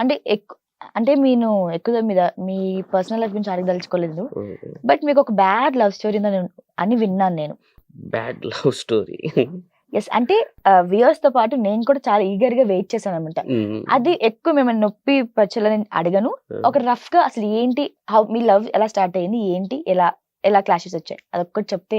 అంటే ఎక్కువ అంటే నేను ఎక్కువ మీద మీ పర్సనల్ లైఫ్ గురించి అడగదలుచుకోలేదు బట్ మీకు ఒక బ్యాడ్ లవ్ స్టోరీ అని విన్నాను నేను. బ్యాడ్ లవ్ స్టోరీ ఎస్ అంటే వ్యూయర్స్తో పాటు నేను కూడా చాలా ఈగర్గా వెయిట్ చేశాను అనమాట అది ఎక్కువ మిమ్మల్ని నొప్పి పచ్చలని అడగను. ఒక రఫ్గా అసలు ఏంటి హౌ మీ లవ్ ఎలా స్టార్ట్ అయింది ఏంటి ఎలా ఎలా క్లాషెస్ వచ్చాయి? అదొక్కటి చెప్తే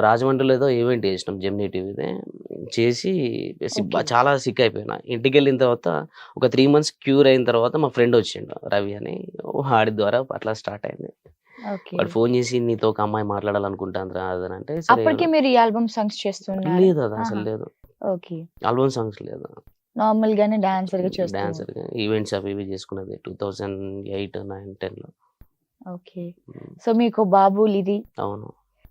రాజమండ్రిలో ఏదో ఈవెంట్ చేసినాం జెమ్నీ టీవీదే చేసి. చాలా సిక్ అయిపోయినా. ఇంటికి వెళ్ళిన తర్వాత ఒక త్రీ మంత్స్ క్యూర్ అయిన తర్వాత మా ఫ్రెండ్ వచ్చిండు రవి అని. వాడి ద్వారా అట్లా స్టార్ట్ అయింది. వాడు ఫోన్ చేసి నీతో ఒక అమ్మాయి మాట్లాడాలనుకుంటాను రా అప్పటికి మీరు ఈ ఆల్బమ్ సాంగ్స్ చేస్తున్నారు. లేదు అది అసలు. లేదు. ఓకే. ఆల్బమ్ సాంగ్స్ లేదు. నార్మల్ గానే డాన్సర్గా చేస్తున్నారు డాన్సర్ ఈవెంట్స్ అవి ఇవి చేసుకున్నది టూ థౌజండ్ ఎయిట్ నైన్ టెన్లో. ఓకే. సో మీకు బాబు ఇది అవును.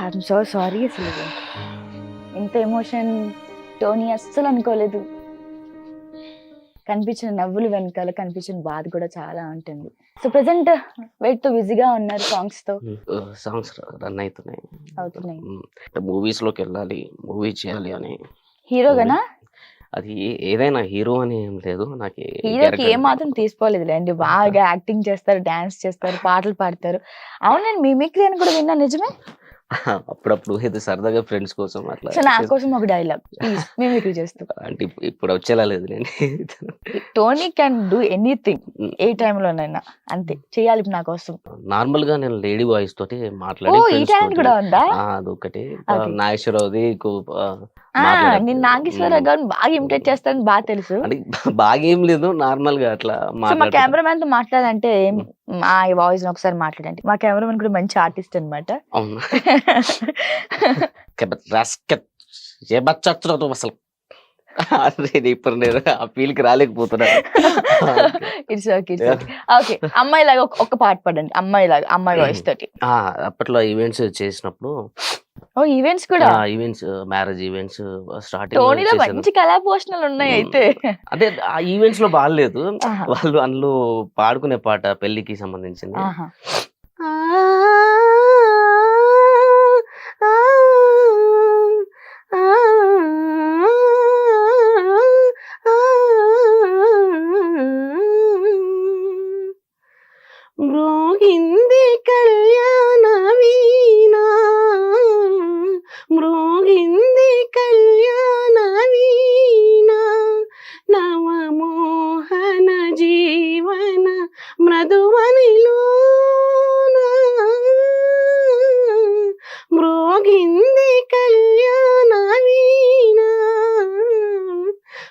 ఐఎమ్ సో సారీ అసలు. ఇంత ఎమోషన్ టోనీ అస్సలు అనుకోలేదు. కనిపించిన నవ్వులు వెనకాల కనిపించిన బాధ కూడా చాలా ఉంటుంది. సో ప్రెసెంట్ వెయిట్తో బిజీగా ఉన్నారు సాంగ్స్తో. సాంగ్స్ రన్ అవుతున్నాయి. అవుతున్నాయి. మూవీస్లోకి వెళ్ళాలి మూవీ చేయాలి అని. హీరోగానా అది ఏ- ఏదైనా హీరో అని ఏం లేదు. నాకు హీరోకి ఏ మాత్రం తీసుకోలేదు లేండి బాగా యాక్టింగ్ చేస్తారు డాన్స్ చేస్తారు పాటలు పాడతారు. అవును నేను మిమిక్రీ అని కూడా విన్నా నిజమే? అప్పుడప్పుడు ఏదో సరదాగా ఫ్రెండ్స్ కోసం అట్లా సో నా. కోసం ఒక డైలాగ్ ప్లీజ్ మిమిక్రీ చేస్తూ. అంటే ఇప్పు- ఇప్పుడు వచ్చేలా లేదు నేను. టోనీ క్యాన్ డూ ఎనీథింగ్ ఏ టైంలోనైనా అంతే చేయాలి నా కోసం. నార్మల్గా నేను లేడీ వాయిస్ తోటి మాట్లాడి ఈ టాలెంట్ కూడా ఉందా? ఆ, అదొకటి. నాగేశ్వరరావుది. నేను నాగేశ్వరరావు గారిని బాగా ఇమిటేట్ చేస్తానని బాగా తెలుసు. బాగా ఏం లేదు నార్మల్గా అట్లా మా. కెమెరామెన్తో మాట్లాడంటే మా వాయిస్ ఒకసారి మాట్లాడండి. మా కెమెరామెన్ కూడా మంచి ఆర్టిస్ట్ అనమాట అవునా? రాస్కెట్ ఏ బచ్చచ్చు అసలు. అదే ఇప్పుడు నేను ఆ ఫీల్కి రాలేకపోతున్నా. ఇట్స్ ఓకే ఇట్స్ ఓకే అమ్మాయి లాగా ఒక- పాట పాడండి. అమ్మాయి లాగా అమ్మాయి వాయిస్ తోటి అప్పట్లో ఈవెంట్స్ చేసినప్పుడు ఓ ఈవెంట్స్ కూడా? ఈవెంట్స్ మ్యారేజ్ ఈవెంట్స్ టోనీలో స్టార్టింగ్ మంచి కళా పోషణలు ఉన్నాయి అయితే. అదే ఆ ఈవెంట్స్లో బాగాలేదు. వాళ్ళు అందులో పాడుకునే పాట పెళ్ళికి సంబంధించింది. మృదువనిలోన మ్రోగింది కళ్యాణ వీణా.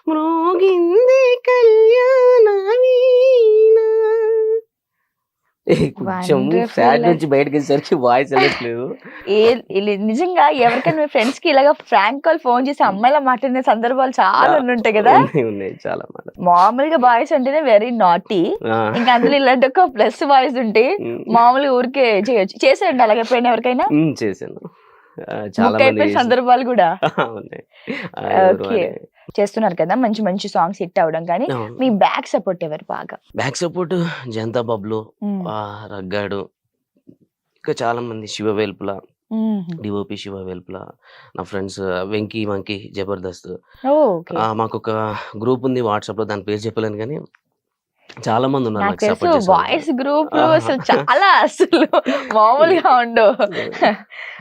మ్రోగింది కళ్యాణ వీణా. కొంచెం. సాడ్ నుంచి బయటకు వచ్చేసరికి వాయిస్ వెళ్ళట్లేదు. నిజంగా ఎవరికైనా మీ ఫ్రెండ్స్కి ఇలాగా ఫ్రాంక్ కాల్ ఫోన్ చేసి అమ్మాయిలా మాట్లాడిన సందర్భాలు చాలా ఉంటాయి కదా. ఉన్నాయి, చాలా మామూలుగా బాయ్స్ అంటేనే వెరీ నాటీ ఇంకా అందులో ఇలాంటి ఒక ప్లస్ బాయ్స్ ఉంటే మామూలుగా ఊరికే చేయొచ్చు. చేసేయండి అలాగే ఎప్పుడైనా ఎవరికైనా? చేశాను. చాలా. సందర్భాలు కూడా. అని. చేస్తున్నారు కదా మంచి మంచి సాంగ్స్ హిట్ అవడం కానీ. మీ బ్యాక్ సపోర్ట్ ఎవరు బాగా? బ్యాక్ సపోర్ట్ జనతా బబ్లు రగ్గాడు ఇంకా చాలా మంది శివ వేల్పుల డిఓపి శివ వేల్పుల నా ఫ్రెండ్స్ వెంకీ మంకీ జబర్దస్త్. మాకు ఒక గ్రూప్ ఉంది వాట్సాప్లో దాని పేరు చెప్పలేను కానీ చాలా మంది ఉన్నారు బాయ్స్ గ్రూప్. అసలు చాలా అసలు మామూలుగా ఉండవు.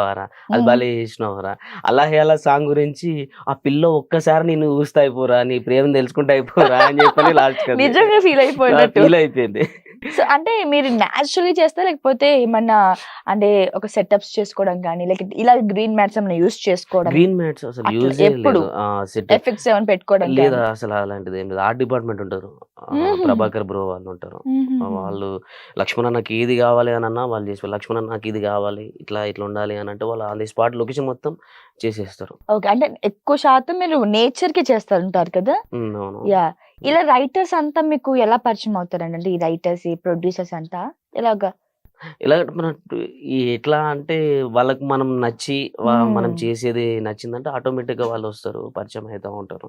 పెట్టావారా అది. భలే చేసినావరా? అలా అలా సాంగ్ గురించి ఆ పిల్ల ఒక్కసారి నేను చూస్తా అయిపోరా నీ ప్రేమ తెలుసుకుంటా అయిపోరా అని చెప్పని లాస్ట్ నిజంగా ఫీల్ అయిపోయినట్టు. ఫీల్ అయిపోయింది. సో అంటే మీరు న్యాచురల్లీ చేస్తే లేకపోతే ఏమన్నా అంటే ఒక సెటప్స్ చేసుకోవడం కానీ లేక ఇలా గ్రీన్ మ్యాట్స్ ఏమైనా యూస్ చేసుకోవడం? గ్రీన్ మ్యాట్స్ అసలు యూజ్ ఎప్పుడు? ఎఫెక్ట్స్ ఏమైనా పెట్టుకోవడం లేదా అసలు అలాంటిది ఏం లేదు. ఆర్ట్ డిపార్ట్మెంట్ ఉంటారు. ప్రభాకర్ బ్రో వాళ్ళు ఉంటారు. వాళ్ళు లక్ష్మణ్ నాకు ఇది కావాలి అని అన్నా వాళ్ళు చేసి లక్ష్మణ్ నాకు ఇది కావాలి ఇట్లా ఇట్లా ఉండాలి అని అంటే వాళ్ళు ఆన్ ది స్పాట్ లొకేషన్ మొత్తం చేసేస్తారు. ఓకే. అంటే ఎక్కువ శాతం మీరు నేచర్కి చేస్తారు ఉంటారు కదా అవును యా. ఇలా రైటర్స్ అంతా మీకు ఎలా పరిచయం అవుతారండి? అంటే ఈ రైటర్స్ ఈ ప్రొడ్యూసర్స్ అంతా? ఇలాగా ఎలా మన ఎట్లా అంటే వాళ్ళకి మనం నచ్చి. మనం చేసేది నచ్చిందంటే ఆటోమేటిక్గా వాళ్ళు వస్తారు పరిచయం అవుతూ ఉంటారు.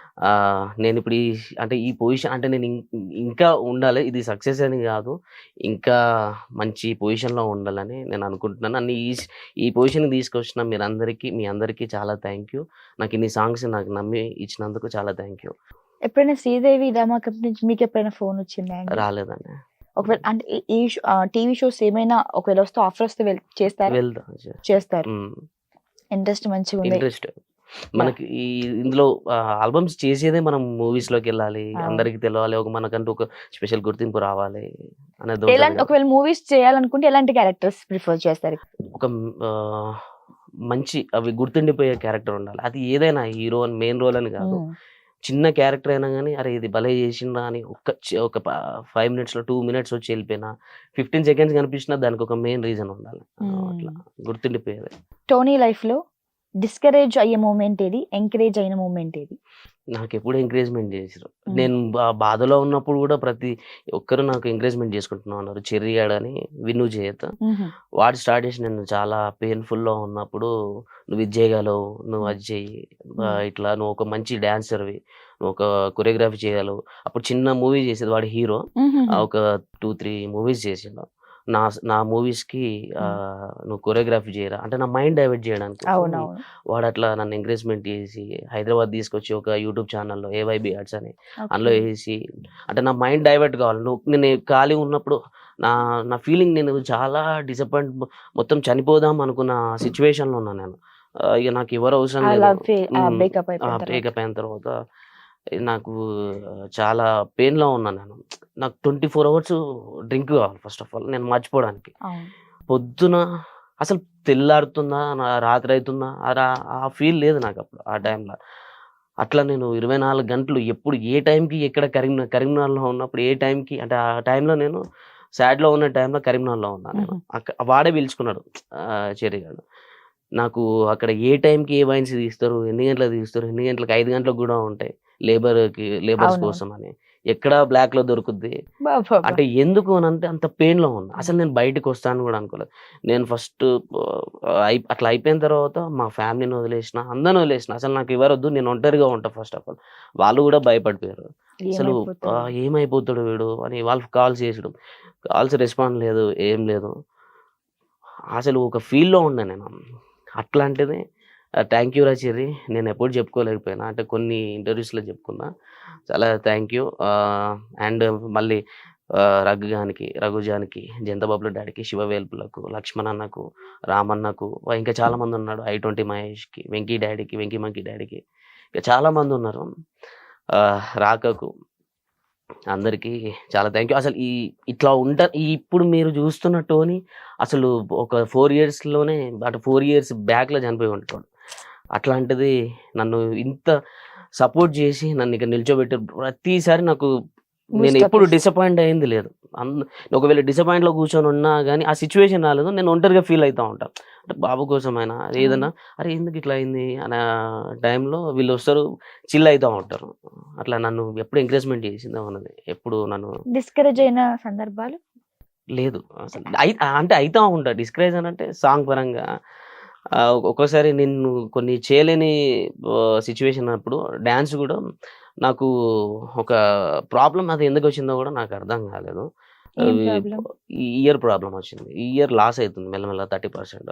నేను ఇప్పుడు ఈ అంటే ఈ పొజిషన్ అంటే నేను ఇంకా ఉండాలి. ఇది సక్సెస్ అని కాదు. ఇంకా మంచి పొజిషన్లో ఉండాలని నేను అనుకుంటున్నాను. నన్ను ఈ ఈ పొజిషన్కి తీసుకొచ్చిన మీరందరికీ మీ అందరికీ చాలా థ్యాంక్ యూ. నాకు ఇన్ని సాంగ్స్ నాకు నమ్మి ఇచ్చినందుకు చాలా థ్యాంక్ యూ. ఎప్పుడైనా శ్రీదేవి డ్రామా నుంచి మీకు ఎప్పుడైనా ఫోన్ వచ్చిందా? రాలేదండి. ఒకవేళ అంటే ఈ- టీవీ షోస్ ఏమైనా ఒకవేళ వస్తే ఆఫర్ వస్తే చేస్తారా? చేస్తారు. ఇంట్రెస్ట్ మంచిగా ఉంది ఇంట్రెస్ట్. మనకి ఈ ఇందులో ఆల్బమ్స్ చేసేదే మనం మూవీస్లోకి వెళ్ళాలి. అందరికి తెలవాలి ఒక మనకంటూ ఒక స్పెషల్ గుర్తింపు రావాలి అనేది ఎలాంటి. ఒకవేళ మూవీస్ చేయాలనుకుంటే ఎలాంటి క్యారెక్టర్స్ ప్రిఫర్ చేస్తారు ఒక మంచి అవి గుర్తుండిపోయే క్యారెక్టర్ ఉండాలి అది ఏదైనా హీరో అని మెయిన్ రోల్ అని కాదు. చిన్న క్యారెక్టర్ అయినా కానీ అరే ఇది భలే చేసిండ్రా అని ఒక్క ఒక ఫైవ్ మినిట్స్లో టూ మినిట్స్ వచ్చి వెళ్ళిపోయినా ఫిఫ్టీన్ సెకండ్స్ కనిపించినా దానికి ఒక మెయిన్ రీజన్ ఉండాలి. అట్లా గుర్తుండిపోయేది టోనీ లైఫ్లో డిస్కరేజ్ అయ్యే మూమెంట్ ఏది ఎంకరేజ్ అయిన మూమెంట్ ఏది నాకు ఎప్పుడు ఎంకరేజ్మెంట్ చేసారు. నేను బాధలో ఉన్నప్పుడు కూడా ప్రతి ఒక్కరు నాకు ఎంకరేజ్మెంట్ చేసుకుంటున్నా ఉన్నారు చెర్రీ అని విను చేత. వాడు స్టార్ట్ చేసి నేను చాలా painful లో ఉన్నప్పుడు నువ్వు ఇది చేయగలవు నువ్వు అది Hmm. ఇట్లా నువ్వు ఒక మంచి డాన్సర్వి నువ్వు ఒక కొరియోగ్రఫీ చేయగలవు అప్పుడు చిన్న మూవీ చేసేది వాడు హీరో. ఒక టూ త్రీ మూవీస్ చేసిండు నా నా మూవీస్కి ఆ, నువ్వు కొరియోగ్రఫీ చేయరా? అంటే నా మైండ్ డైవర్ట్ చేయడానికి. వాడు అట్లా నన్ను ఎంకరేజ్మెంట్ చేసి హైదరాబాద్ తీసుకొచ్చి ఒక యూట్యూబ్ ఛానల్లో ఏవైబి ఆర్ట్స్ అని. అందులో వేసి అంటే నా మైండ్ డైవర్ట్ కావాలి. నువ్వు నేను ఖాళీ ఉన్నప్పుడు నా నా ఫీలింగ్ నేను చాలా డిసప్పాయింట్ మొత్తం చనిపోదాం అనుకున్న సిచ్యువేషన్లో ఉన్నాను నేను. ఇక నాకు ఎవరు అవసరం లేదు. బ్రేకప్ అయిన తర్వాత నాకు చాలా పెయిన్లో ఉన్నాను నేను. నాకు ట్వంటీ ఫోర్ అవర్స్ డ్రింక్ కావాలి ఫస్ట్ ఆఫ్ ఆల్ నేను మర్చిపోవడానికి. పొద్దున అసలు తెల్లారుతుందా నా రాత్రి అవుతుందా ఆ ఫీల్ లేదు నాకు అప్పుడు ఆ టైంలో. అట్లా నేను ఇరవై నాలుగు గంటలు ఎప్పుడు ఏ టైంకి ఎక్కడ కరీంనగర్ కరీంనగర్లో ఉన్నప్పుడు ఏ టైంకి అంటే ఆ టైంలో నేను సాడ్లో ఉన్న టైంలో కరీంనగర్లో ఉన్నాను నేను. వాడే పిలుచుకున్నాడు చెరిగాడు నాకు అక్కడ ఏ టైంకి ఏ వైన్స్ తీస్తారు ఎన్ని గంటలకు తీస్తారు ఎన్ని గంటలకు ఐదు గంటలకు కూడా ఉంటాయి. లేబర్కి లేబర్స్. కోసం అని. ఎక్కడ బ్లాక్లో దొరుకుద్ది అంటే ఎందుకు అని అంటే అంత పెయిన్లో ఉన్నా. అసలు నేను బయటకు వస్తాను కూడా అనుకోలేదు. నేను ఫస్ట్ అట్లా అయిపోయిన తర్వాత మా ఫ్యామిలీని వదిలేసిన అందరిని వదిలేసిన. అసలు నాకు ఎవరొద్దు నేను ఒంటరిగా ఉంటా ఫస్ట్ ఆఫ్ ఆల్. వాళ్ళు కూడా భయపడిపోయారు. అసలు ఏమైపోతాడు? వీడు అని వాళ్ళు కాల్స్ చేసడం. కాల్స్ రెస్పాండ్ లేదు ఏం లేదు. అసలు ఒక ఫీల్లో ఉన్నా నేను. అట్లాంటిది థ్యాంక్ యూ రాచిర్రి నేను ఎప్పుడు చెప్పుకోలేకపోయినా. అంటే కొన్ని ఇంటర్వ్యూస్లో చెప్పుకున్నా. చాలా థ్యాంక్ యూ. అండ్ మళ్ళీ రఘుగానికి రఘుజానికి జంతబాబుల డాడీకి శివవేల్పులకు లక్ష్మణ్ అన్నకు రామన్నకు ఇంకా చాలామంది ఉన్నాడు ఐ ట్వంటీ మహేష్కి వెంకీ డాడీకి వెంకీ మంకీ డాడీకి. ఇంకా చాలామంది ఉన్నారు. రాకకు అందరికీ చాలా థ్యాంక్ యూ. అసలు ఈ ఇట్లా ఉంట ఈ ఇప్పుడు మీరు చూస్తున్న టోని అసలు ఒక ఫోర్ ఇయర్స్లోనే అటు ఫోర్ ఇయర్స్ బ్యాక్లో చనిపోయి ఉంటాడు అట్లాంటిది నన్ను ఇంత సపోర్ట్ చేసి నన్ను ఇక్కడ నిల్చోబెట్టి ప్రతిసారి నాకు నేను ఎప్పుడు. డిసప్పాయింట్ అయింది లేదు. అంద ఒకవేళ disappoint లో కూర్చొని ఉన్నా కానీ ఆ సిచ్యువేషన్ రాలేదు నేను ఒంటరిగా ఫీల్ అవుతా ఉంటా. అంటే బాబు కోసమైనా ఏదైనా అరే ఎందుకు ఇట్లా అయింది? అనే టైంలో వీళ్ళు వస్తారు చిల్ అవుతూ ఉంటారు. అట్లా నన్ను ఎప్పుడు ఎంకరేజ్మెంట్ చేసింది అన్నది. ఎప్పుడు నన్ను డిస్కరేజ్ అయిన సందర్భాలు? లేదు. అంటే అవుతా ఉంటా. డిస్కరేజ్ అని అంటే సాంగ్ పరంగా ఒక్కోసారి నేను కొన్ని చేయలేని సిచ్యువేషన్ అప్పుడు డ్యాన్స్ కూడా నాకు ఒక ప్రాబ్లం అది ఎందుకు వచ్చిందో కూడా నాకు అర్థం కాలేదు. ఇయర్ ప్రాబ్లం వచ్చింది. ఈ ఇయర్ లాస్ అవుతుంది మెల్లమెల్ల థర్టీ పర్సెంట్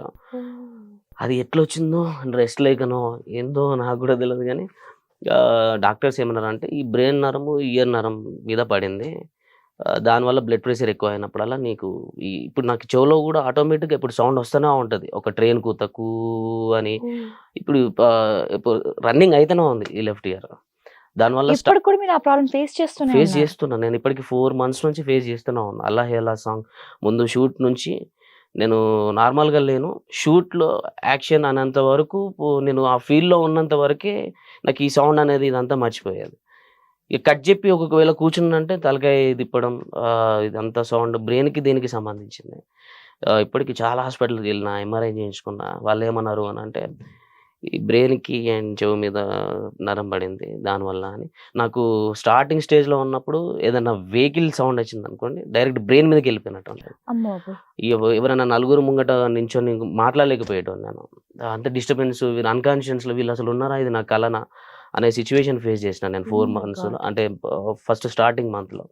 అది ఎట్లా వచ్చిందో? రెస్ట్ లేకనో ఏందో నాకు కూడా తెలియదు కానీ డాక్టర్స్ ఏమన్నారు అంటే ఈ బ్రెయిన్ నరము ఇయర్ నరం మీద పడింది. దానివల్ల బ్లడ్ ప్రెషర్ ఎక్కువ అయినప్పుడల్లా నీకు ఈ ఇప్పుడు నాకు చెవులో కూడా ఆటోమేటిక్గా ఇప్పుడు సౌండ్ వస్తూనే ఉంటుంది. ఒక ట్రైన్ కూత కూ అని ఇప్పుడు ఇప్పుడు రన్నింగ్ అయితేనే ఉంది ఈ లెఫ్ట్ ఇయర్ దానివల్ల ఇప్పుడు కూడా మీరు ఆ ప్రాబ్లం ఫేస్ చేస్తూనే ఫేస్. చేస్తున్నా. నేను ఇప్పటికి ఫోర్ మంత్స్ నుంచి ఫేస్ చేస్తూనే ఉన్నా. అల్లా హేలా సాంగ్ ముందు షూట్ నుంచి నేను నార్మల్గా లేను. షూట్లో యాక్షన్ అనేంత వరకు నేను ఆ ఫీల్డ్లో ఉన్నంత వరకే నాకు ఈ సౌండ్ అనేది ఇదంతా మర్చిపోయేది. ఇక కట్ చెప్పి ఒకవేళ కూర్చున్నంటే తలకాయ తిప్పడం ఇదంతా సౌండ్ బ్రెయిన్కి దీనికి సంబంధించింది. ఇప్పటికి చాలా హాస్పిటల్కి వెళ్ళిన ఎంఆర్ఐ చేయించుకున్నా వాళ్ళు ఏమన్నారు అని అంటే ఈ బ్రెయిన్కి అండ్ చెవు మీద నరం పడింది దానివల్ల అని. నాకు స్టార్టింగ్ స్టేజ్లో ఉన్నప్పుడు ఏదైనా వెహికల్ సౌండ్ వచ్చింది అనుకోండి డైరెక్ట్ బ్రెయిన్ మీదకి వెళ్ళిపోయినట్టు ఎవరైనా నలుగురు ముంగట నించొని మాట్లాడలేకపోయేటోను నేను. అంత డిస్టర్బెన్స్ వీళ్ళు అన్కాన్షియస్లో వీళ్ళు అసలు ఉన్నారా? ఇది నా కలనా? అనే సిచ్యువేషన్ ఫేస్ చేసిన నేను ఫోర్ Oh మంత్స్ God. అంటే ఫస్ట్ స్టార్టింగ్ మంత్లో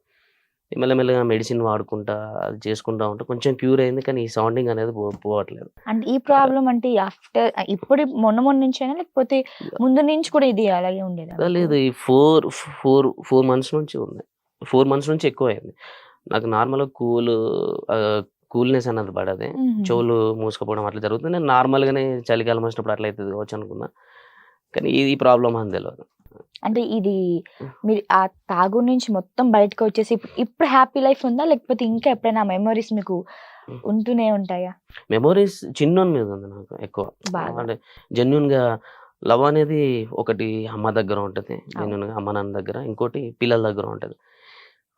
మెల్లమెల్లగా మెడిసిన్ వాడుకుంటా అది చేసుకుంటా ఉంటే కొంచెం క్యూర్ అయింది కానీ ఈ సౌండింగ్ అనేది పోవట్లేదు. అంటే ఈ ప్రాబ్లం అంటే ఆఫ్టర్ ఇప్పుడు మొన్న మొన్న నుంచేనా లేకపోతే ముందు నుంచి కూడా ఇది అలాగే ఉండేదా లేదు ఈ ఫోర్ ఫోర్ ఫోర్ మంత్స్ నుంచి ఉంది. ఫోర్ మంత్స్ నుంచి ఎక్కువ అయింది. నాకు నార్మల్గా కూల్ కూల్నెస్ అన్నది పడది. చెవులు మూసుకుపోవడం అట్లా జరుగుతుంది. నేను నార్మల్గానే చలికాలం వచ్చినప్పుడు అట్లా అవుతుంది కావచ్చు అనుకున్నా. కానీ ఇది ప్రాబ్లం అని తెలియదు అంటే ఇది మీరు ఆ తాగు నుంచి మొత్తం బయటకు వచ్చేసి ఇప్పుడు- హ్యాపీ లైఫ్ ఉందా? లేకపోతే ఇంకా ఎప్పుడైనా మెమరీస్ మీకు ఉంటూనే ఉంటాయా? మెమోరీస్ చిన్నోని మీద ఉంది నాకు ఎక్కువ. అంటే జెన్యున్గా లవ్ అనేది ఒకటి అమ్మ దగ్గర ఉంటుంది జెన్యున్గా అమ్మ నాన్న దగ్గర ఇంకోటి పిల్లల దగ్గర ఉంటుంది.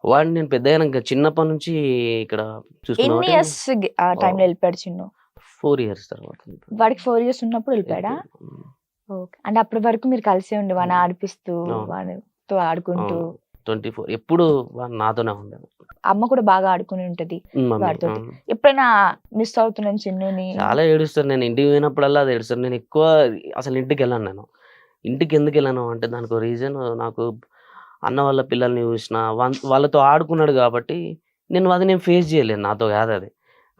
వాడిని నేను పెద్ద అయినాక చిన్నప్పటి నుంచి ఇక్కడ చిన్ను? ఫోర్ ఇయర్స్ తర్వాత వాడికి ఫోర్ ఇయర్స్ ఉన్నప్పుడు వెళ్ళిపోయాడా. ఓకే. అంటే అప్పటి వరకు మీరు కలిసే ఉండి వాడిని. ఆడిపిస్తూ. వాడితో ఆడుకుంటూ. ట్వంటీ ఫోర్ ఎప్పుడు నాతోనే ఉండేది అమ్మ కూడా బాగా ఆడుకుని ఉంటది. ఉమ్. ఎప్పుడైనా మిస్ అవుతున్నాను చిన్నుని చాలా ఏడుస్తాను. నేను ఇంటికి పోయినప్పుడల్లా అది ఏడుస్తాను. నేను ఎక్కువ అసలు ఇంటికి వెళ్ళాను నేను. ఇంటికి ఎందుకు వెళ్ళాను అంటే దానికి రీజన్ నాకు అన్న వాళ్ళ పిల్లల్ని చూసిన వాళ్ళతో ఆడుకున్నాడు కాబట్టి నేను అది నేను ఫేస్ చేయలేను నాతో కాదు అది.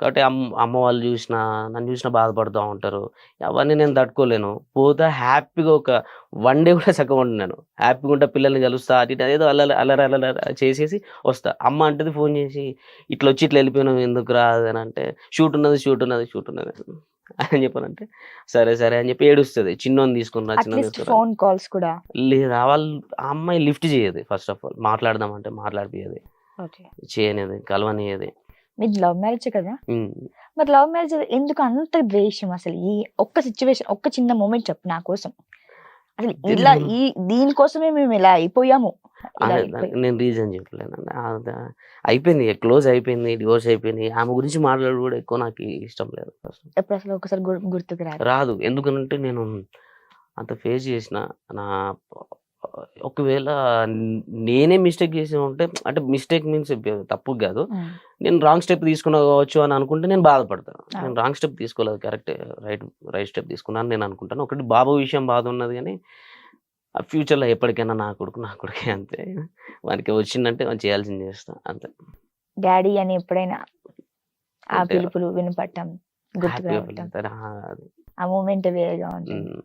కాబట్టి అమ్మ అమ్మ వాళ్ళు చూసిన నన్ను చూసిన బాధపడుతూ ఉంటారు. అవన్నీ నేను తట్టుకోలేను. పోతే హ్యాపీగా ఒక వన్ డే కూడా చక్కగా నేను. హ్యాపీగా ఉంటా పిల్లల్ని కలుస్తా అటు ఇటు ఏదో అల్లరి అల్లరి అల్లరి చేసేసి వస్తా. అమ్మ అంటది ఫోన్ చేసి ఇట్లా వచ్చి ఇట్లా వెళ్ళిపోయినావు ఎందుకు రాదు అని అంటే షూట్ ఉన్నది షూట్ ఉన్నది షూట్ ఉన్నది. అని చెప్పానంటే సరే సరే అని చెప్పి ఏడుస్తుంది. చిన్నోని తీసుకున్నా చిన్న ఫోన్ కాల్స్ కూడా. లేదా వాళ్ళు ఆ అమ్మాయి లిఫ్ట్ చేయదు ఫస్ట్ ఆఫ్ ఆల్ మాట్లాడదామంటే మాట్లాడిపోయేది ఓకే. చేయనిది కలవనియది మీది లవ్ మ్యారేజ్ కదా. మరి లవ్ మ్యారేజ్ ఎందుకు అంత ద్వేషం అసలు? ఈ ఒక్క సిచ్యువేషన్ ఒక్క చిన్న మూమెంట్ చెప్పు నా కోసం. అసలు ఇలా. ఈ దీనికోసమే మేము ఇలా అయిపోయాము. నేను రీజన్ చెప్పలేను అది అయిపోయింది క్లోజ్ అయిపోయింది డివోర్స్ అయిపోయింది. ఆమె గురించి మాట్లాడు కూడా ఎక్కువ నాకు ఇష్టం లేదు ఎప్పుడు అసలు ఒకసారి గుర్- గుర్తుకు రాదు? రాదు. ఎందుకనంటే నేను అంత ఫేస్ చేసిన నా ఒకవేళ నేనే మిస్టేక్ చేసి ఉంటే అంటే మిస్టేక్ మీన్స్ తప్పు కాదు. నేను రాంగ్ స్టెప్ తీసుకున్నా కావచ్చు అని అనుకుంటే నేను బాధపడతాను. నేను రాంగ్ స్టెప్ తీసుకోలేదు కరెక్ట్ రైట్ రైట్ స్టెప్ తీసుకున్నాను నేను అనుకుంటాను. ఒకటి బాబు విషయం బాధ ఉన్నది కానీ ఆ ఫ్యూచర్లో ఎప్పటికైనా నా కొడుకు నా కొడుకే అంతే. వానికి వచ్చిందంటే వాడు చేయాల్సింది చేస్తా అంతే. డాడీ అని ఎప్పుడైనా ఆ పిలుపులు వినపడటం. ఆ, మూమెంట్ వేరేగా ఉంటుంది.